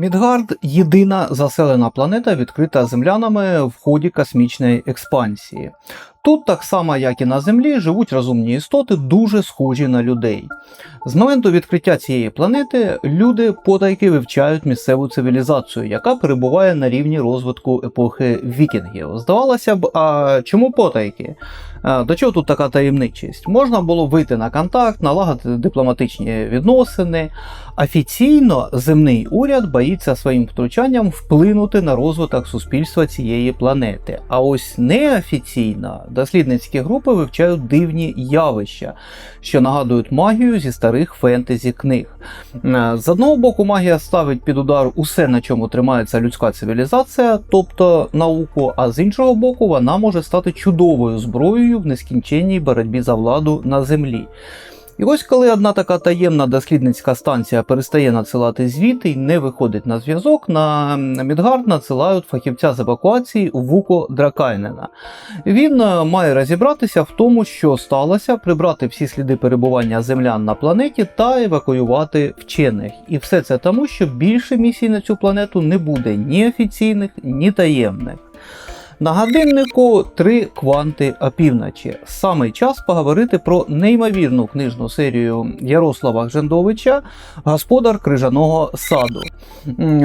Мідгард єдина заселена планета, відкрита землянами в ході космічної експансії. Тут, так само як і на Землі, живуть розумні істоти, дуже схожі на людей. З моменту відкриття цієї планети люди потайки вивчають місцеву цивілізацію, яка перебуває на рівні розвитку епохи вікінгів. Здавалося б, а чому потайки? До чого тут така таємничість? Можна було вийти на контакт, налагодити дипломатичні відносини. Офіційно земний уряд боїться своїм втручанням вплинути на розвиток суспільства цієї планети. А ось неофіційно дослідницькі групи вивчають дивні явища, що нагадують магію зі старих фентезі книг. Е, З одного боку, магія ставить під удар усе, на чому тримається людська цивілізація, тобто науку, а з іншого боку, вона може стати чудовою зброєю в нескінченній боротьбі за владу на землі. І ось коли одна така таємна дослідницька станція перестає надсилати звіти і не виходить на зв'язок, на Мідгард надсилають фахівця з евакуації Вуко Дракайнена. Він е, має розібратися в тому, що сталося, прибрати всі сліди перебування землян на планеті та евакуювати вчених. І все це тому, що більше місій на цю планету не буде ні офіційних, ні таємних. На годиннику три кванти опівночі. Саме час поговорити про неймовірну книжну серію Ярослава Гжендовича Господар крижаного саду.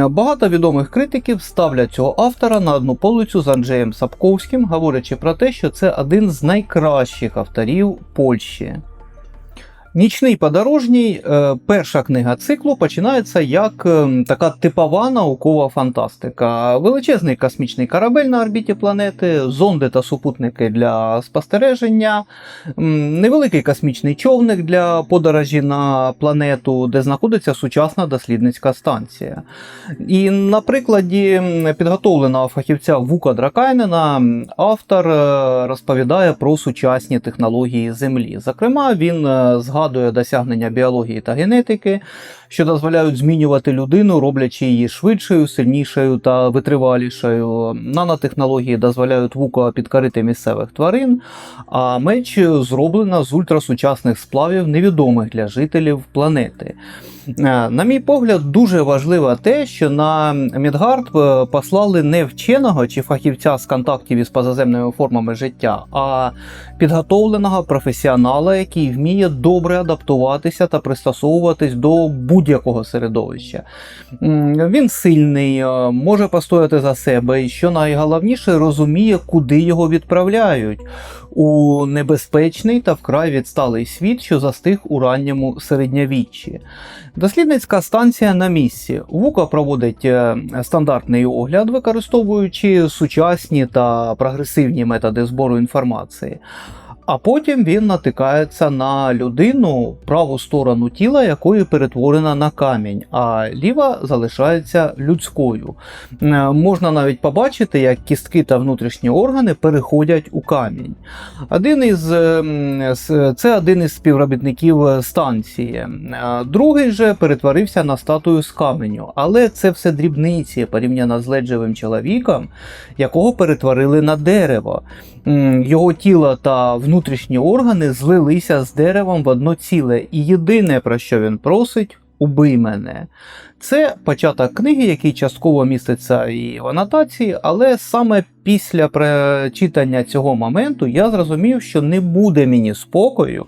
Багато відомих критиків ставлять цього автора на одну полицю з Анджеєм Сапковським, говорячи про те, що це один з найкращих авторів Польщі. Нічний подорожній, е, перша книга циклу, починається як е, така типова наукова фантастика. Величезний космічний корабель на орбіті планети, зонди та супутники для спостереження, невеликий космічний човник для подорожі на планету, де знаходиться сучасна дослідницька станція. І на прикладі підготовленого фахівця Вука Дракайнена автор е, розповідає про сучасні технології Землі. Зокрема, він е, згадує досягнення біології та генетики, що дозволяють змінювати людину, роблячи її швидшою, сильнішою та витривалішою. Нанотехнології дозволяють вуко підкорити місцевих тварин, а меч зроблена з ультрасучасних сплавів, невідомих для жителів планети. Е, На мій погляд, дуже важливо те, що на Мідгард е, послали не вченого чи фахівця з контактів із позаземними формами життя, а підготовленого професіонала, який вміє добре адаптуватися та пристосовуватись до будь-якого середовища. Він сильний, е, може постояти за себе, і що найголовніше, розуміє, куди його відправляють у небезпечний та вкрай відсталий світ, що застиг у ранньому середньовіччі. Дослідницька станція на місці. Вука проводить е, стандартний огляд, використовуючи сучасні та прогресивні методи збору інформації. А потім він натикається на людину, праву сторону тіла якої перетворена на камінь, а ліва залишається людською. Е, Можна навіть побачити, як кістки та внутрішні органи переходять у камінь. Один із, е, це один із співробітників станції. Е, Другий же перетворився на статую з каменю, але це все дрібниці порівняно з леджевим чоловіком, якого перетворили на дерево. Його тіло та внутрішні органи злилися з деревом в одно ціле, і єдине, про що він просить, убий мене. Це початок книги, який частково міститься і в анотації, але саме після прочитання цього моменту я зрозумів, що не буде мені спокою,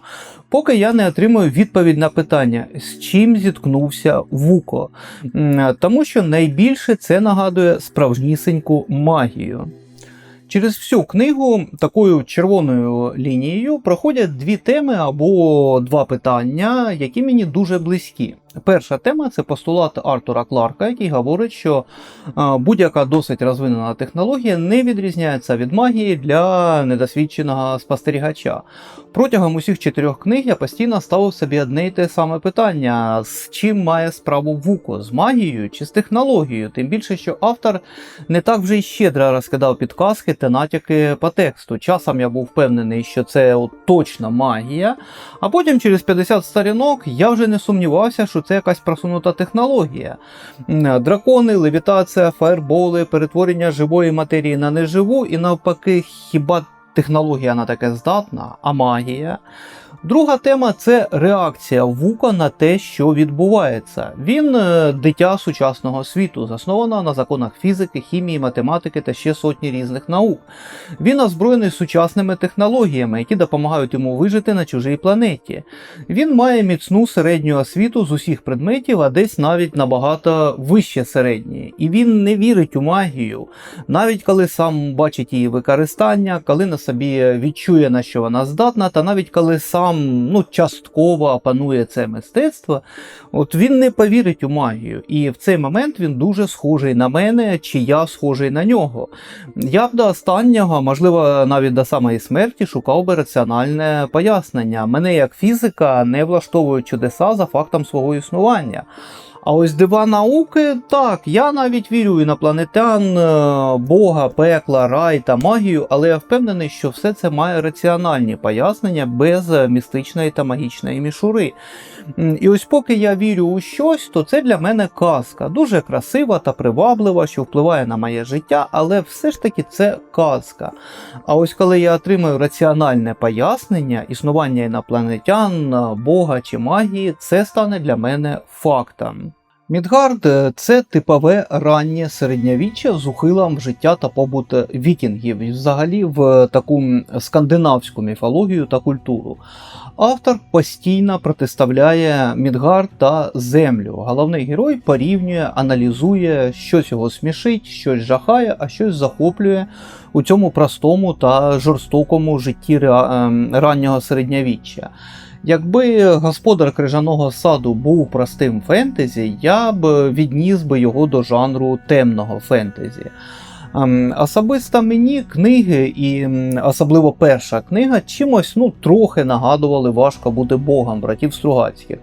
поки я не отримую відповідь на питання, з чим зіткнувся Вуко. Тому що найбільше це нагадує справжнісіньку магію. Через всю книгу такою червоною лінією проходять дві теми або два питання, які мені дуже близькі. Перша тема це постулат Артура Кларка, який говорить, що будь-яка досить розвинена технологія не відрізняється від магії для недосвідченого спостерігача. Протягом усіх чотирьох книг я постійно ставив собі одне й те саме питання: з чим має справу Вуко? З магією чи з технологією? Тим більше, що автор не так вже й щедро розкидав підказки та натяки по тексту. Часом я був впевнений, що це от точно магія, а потім через 50 сторінок я вже не сумнівався, що це якась просунута технологія. Дракони, левітація, фаерболи, перетворення живої матерії на неживу, і навпаки, хіба технологія на таке здатна, а магія. Друга тема це реакція Вука на те, що відбувається. Він е, дитя сучасного світу, заснована на законах фізики, хімії, математики та ще сотні різних наук. Він озброєний сучасними технологіями, які допомагають йому вижити на чужій планеті. Він має міцну середню освіту з усіх предметів, а десь навіть набагато вище середньої. І він не вірить у магію, навіть коли сам бачить її використання, коли на собі відчує на що вона здатна, та навіть коли сам ну, частково опанує це мистецтво, от він не повірить у магію. І в цей момент він дуже схожий на мене, чи я схожий на нього. Я б до останнього, можливо, навіть до самої смерті, шукав би раціональне пояснення. Мене як фізика не влаштовують чудеса за фактом свого існування. А ось дива науки, так, я навіть вірю інопланетян, е, Бога, пекла, рай та магію, але я впевнений, що все це має раціональні пояснення без е, містичної та магічної мішури. І ось поки я вірю у щось, то це для мене казка. Дуже красива та приваблива, що впливає на моє життя, але все ж таки це казка. А ось коли я отримаю раціональне пояснення, існування інопланетян, е, Бога чи магії, це стане для мене фактом. Мідгард це типове раннє середньовіччя з ухилом життя та побут вікінгів, і взагалі в таку скандинавську міфологію та культуру. Автор постійно протиставляє Мідгард та землю. Головний герой порівнює, аналізує, щось його смішить, щось жахає, а щось захоплює у цьому простому та жорстокому житті ем, раннього середньовіччя. Якби господар крижаного саду був простим фентезі, я б відніс би його до жанру темного фентезі. Ем, Особисто мені книги, і особливо перша книга, чимось ну, трохи нагадували важко бути богом братів Стругацьких.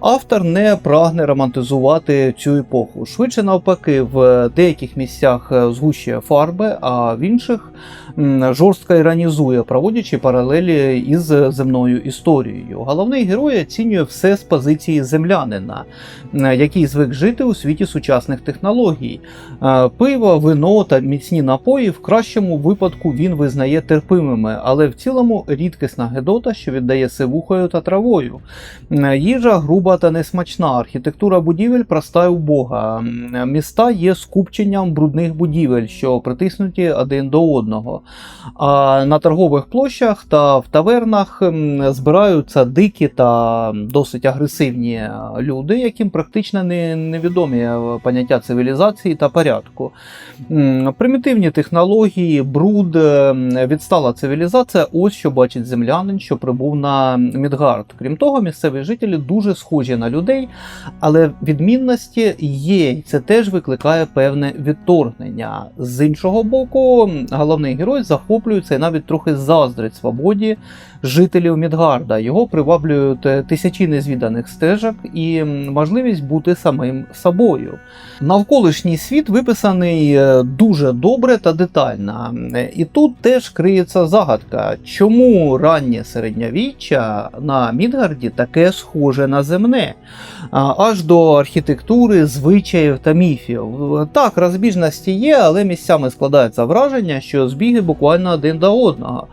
Автор не прагне романтизувати цю епоху. Швидше навпаки, в деяких місцях е, згущує фарби, а в інших жорстко іронізує, проводячи паралелі із земною історією. Головний герой оцінює все з позиції землянина, який звик жити у світі сучасних технологій. Е, Пиво, вино та міцні напої в кращому випадку він визнає терпимими, але в цілому рідкісна гедота, що віддає сивухою та травою. Їжа груба та несмачна, архітектура будівель проста й убога. Міста є скупченням брудних будівель, що притиснуті один до одного. А на торгових площах та в тавернах збираються дикі та досить агресивні е, люди, яким практично не, невідомі е, поняття цивілізації та порядку. Примітивні технології, бруд, е, відстала цивілізація ось що бачить землянин, що прибув на Мідгард. Крім того, місцеві жителі дуже схожі на людей, але відмінності є, і це теж викликає певне відторгнення. З іншого боку, головний герой захоплюється і навіть трохи заздрить свободі жителів Мідгарда. Його приваблюють е, тисячі незвіданих стежок і можливість бути самим собою. Навколишній світ виписаний е, дуже добре та детально. Е, І тут теж криється загадка, чому раннє середньовіччя на Мідгарді таке схоже на земне, аж до архітектури, звичаїв та міфів. Так, розбіжності є, але місцями складається враження, що збіги буквально один до одного.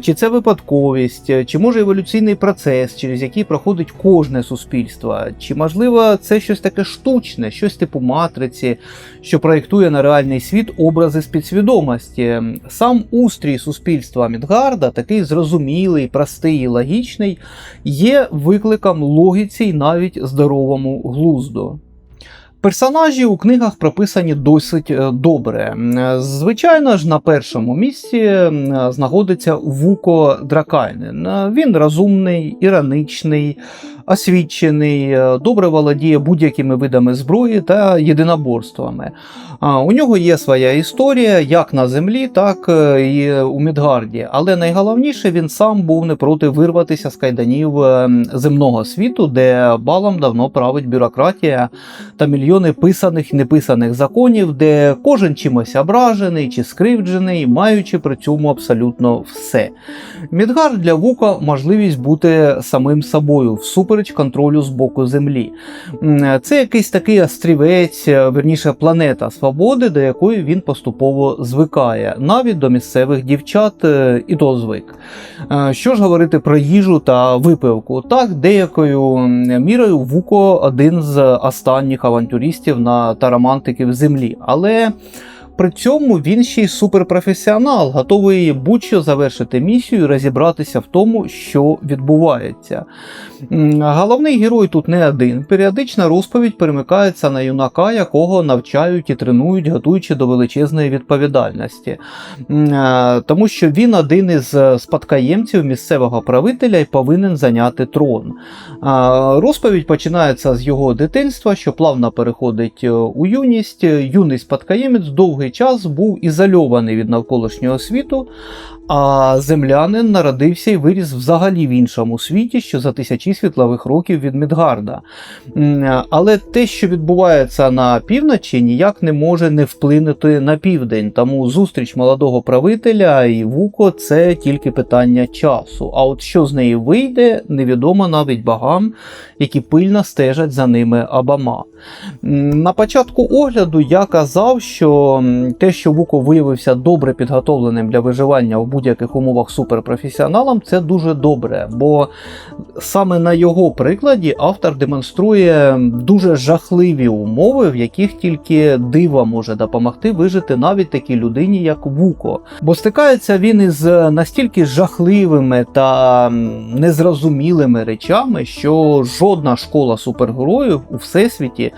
Чи це випадковість, чи може еволюційний процес, через який проходить кожне суспільство, чи можливо це щось таке штучне, щось типу матриці, що проєктує на реальний світ образи з підсвідомості. Сам устрій суспільства Мідгарда, такий зрозумілий, простий і логічний, є викликом логіці і навіть здоровому глузду. Персонажі у книгах прописані досить е, добре. Звичайно ж, на першому місці знаходиться Вуко Дракайнен. Е, Він розумний, іроничний, освічений, е, добре володіє будь-якими видами зброї та єдиноборствами. У нього є своя історія як на землі, так е, і у Мідгарді. Але найголовніше він сам був не проти вирватися з кайданів е, земного світу, де балом давно править бюрократія та мільйони писаних і неписаних законів, де кожен чимось ображений чи скривджений, маючи при цьому абсолютно все. Мідгард для Вука можливість бути самим собою всупереч всупереч контролю з боку землі. Це якийсь такий острівець, е, верніше планета свободи, до якої він поступово звикає, навіть до місцевих дівчат е, і то звик. Е, Що ж говорити про їжу та випивку? Так, деякою мірою Вуко один з останніх авантюристів на та романтиків землі, але. При цьому він ще й суперпрофесіонал, готовий будь-що завершити місію і розібратися в тому, що відбувається. Головний герой тут не один. Періодична розповідь перемикається на юнака, якого навчають і тренують, готуючи до величезної відповідальності. Е, Тому що він один із спадкоємців місцевого правителя і повинен зайняти трон. Розповідь починається з його дитинства, що плавно переходить е, у юність. Юний спадкоємець довгий час був ізольований від навколишнього світу, а землянин народився і виріс взагалі в іншому світі, що за тисячі світлових років від Мідгарда. Але те, що відбувається на півночі, ніяк не може не вплинути на південь. Тому зустріч молодого правителя і Вуко це тільки питання часу. А от що з неї вийде, невідомо навіть богам, які пильно стежать за ними обома. На початку огляду я казав, що те, що Вуко виявився добре підготовленим для виживання в будь-яких умовах суперпрофесіоналом, це дуже добре, бо саме на його прикладі автор демонструє дуже жахливі умови, в яких тільки дива може допомогти вижити навіть такій людині, як Вуко. Бо стикається він із настільки жахливими та незрозумілими речами, що жодна школа супергероїв у всесвіті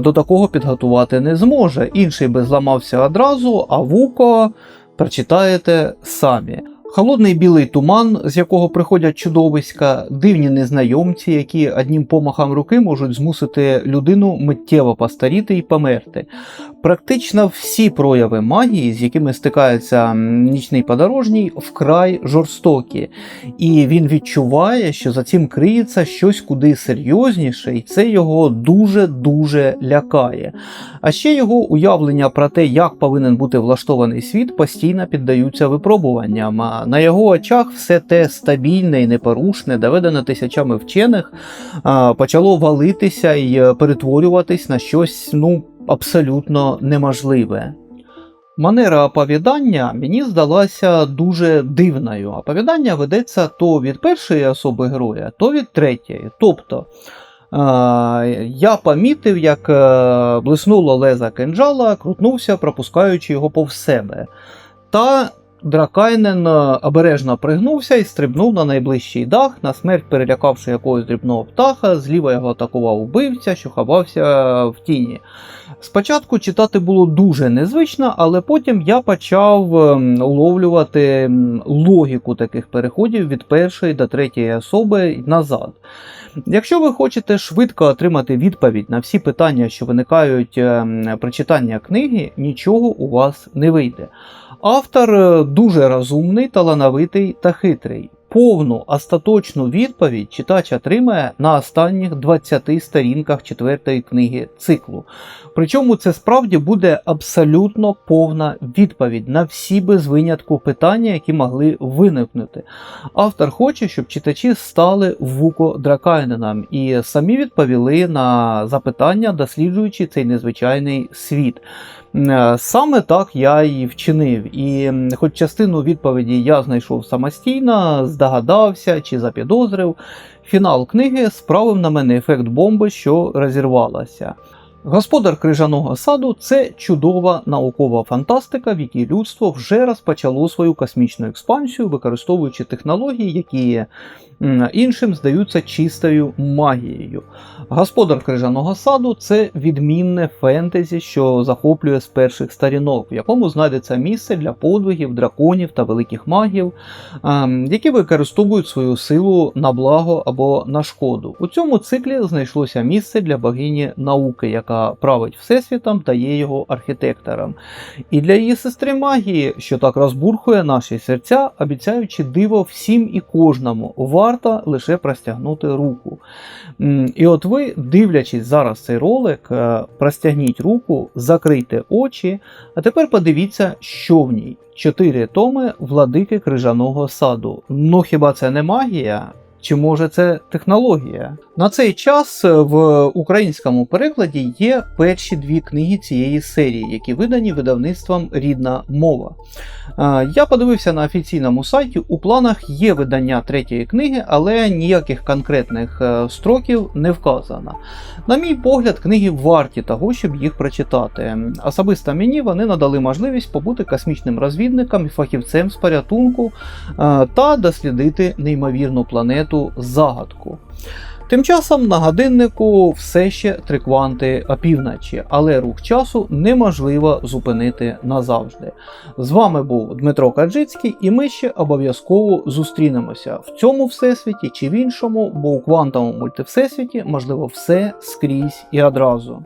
до такого підготувати не зможе. Інший би зламався одразу, а Вуко прочитаєте самі. Холодний білий туман, з якого приходять чудовиська, дивні незнайомці, які одним помахом руки можуть змусити людину миттєво постаріти і померти. Практично всі прояви магії, з якими стикається нічний подорожній, вкрай жорстокі, і він відчуває, що за цим криється щось куди серйозніше, і це його дуже-дуже лякає. А ще його уявлення про те, як повинен бути влаштований світ, постійно піддаються випробуванням. А на його очах все те стабільне і непорушне, доведене тисячами вчених, почало валитися і е, перетворюватись на щось ну, абсолютно неможливе. Манера оповідання мені здалася дуже дивною. Оповідання ведеться то від першої особи героя, то від третьої. Тобто е, я помітив, як е, блиснуло леза кинджала, крутнувся, пропускаючи його повз себе. Та Дракайнен е, обережно пригнувся і стрибнув на найближчий дах, на смерть перелякавши якогось дрібного птаха, зліва його атакував убивця, що ховався в тіні. Спочатку читати було дуже незвично, але потім я почав ем, уловлювати логіку таких переходів від першої до третьої особи назад. Якщо ви хочете швидко отримати відповідь на всі питання, що виникають ем, при читанні книги, нічого у вас не вийде. Автор е, дуже розумний, талановитий та хитрий. Повну остаточну відповідь читач отримає на останніх 20 сторінках четвертої книги циклу. Причому це справді буде абсолютно повна відповідь на всі без винятку питання, які могли виникнути. Автор хоче, щоб читачі стали вуко дракайненом і самі відповіли на запитання, досліджуючи цей незвичайний світ. Е, Саме так я і вчинив, і хоч частину відповіді я знайшов самостійно, здогадався чи запідозрив, фінал книги справив на мене ефект бомби, що розірвалася. Господар крижаного саду це чудова наукова фантастика, в якій людство вже розпочало свою космічну експансію, використовуючи технології, які іншим здаються чистою магією. Господар крижаного саду це відмінне фентезі, що захоплює з перших сторінок, в якому знайдеться місце для подвигів, драконів та великих магів, ем, які використовують свою силу на благо або на шкоду. У цьому циклі знайшлося місце для богині науки, яка править всесвітом та є його архітектором. І для її сестри магії, що так розбурхує наші серця, обіцяючи диво всім і кожному, варто лише простягнути руку. І от ви, дивлячись зараз цей ролик, е, простягніть руку, закрийте очі, а тепер подивіться, що в ній. Чотири томи владики крижаного саду. Ну хіба це не магія? Чи може це технологія? На цей час в українському перекладі є перші дві книги цієї серії, які видані видавництвом Рідна мова. Е, Я подивився на офіційному сайті. У планах є видання третьої книги, але ніяких конкретних е, строків не вказано. На мій погляд, книги варті того, щоб їх прочитати. Особисто мені вони надали можливість побути космічним розвідником і фахівцем з порятунку е, та дослідити неймовірну планету загадку. Тим часом на годиннику все ще три кванти опівночі, але рух часу неможливо зупинити назавжди. З вами був Дмитро Каджицький, і ми ще обов'язково зустрінемося в цьому всесвіті чи в іншому, бо у квантовому мультивсесвіті можливо все скрізь і одразу.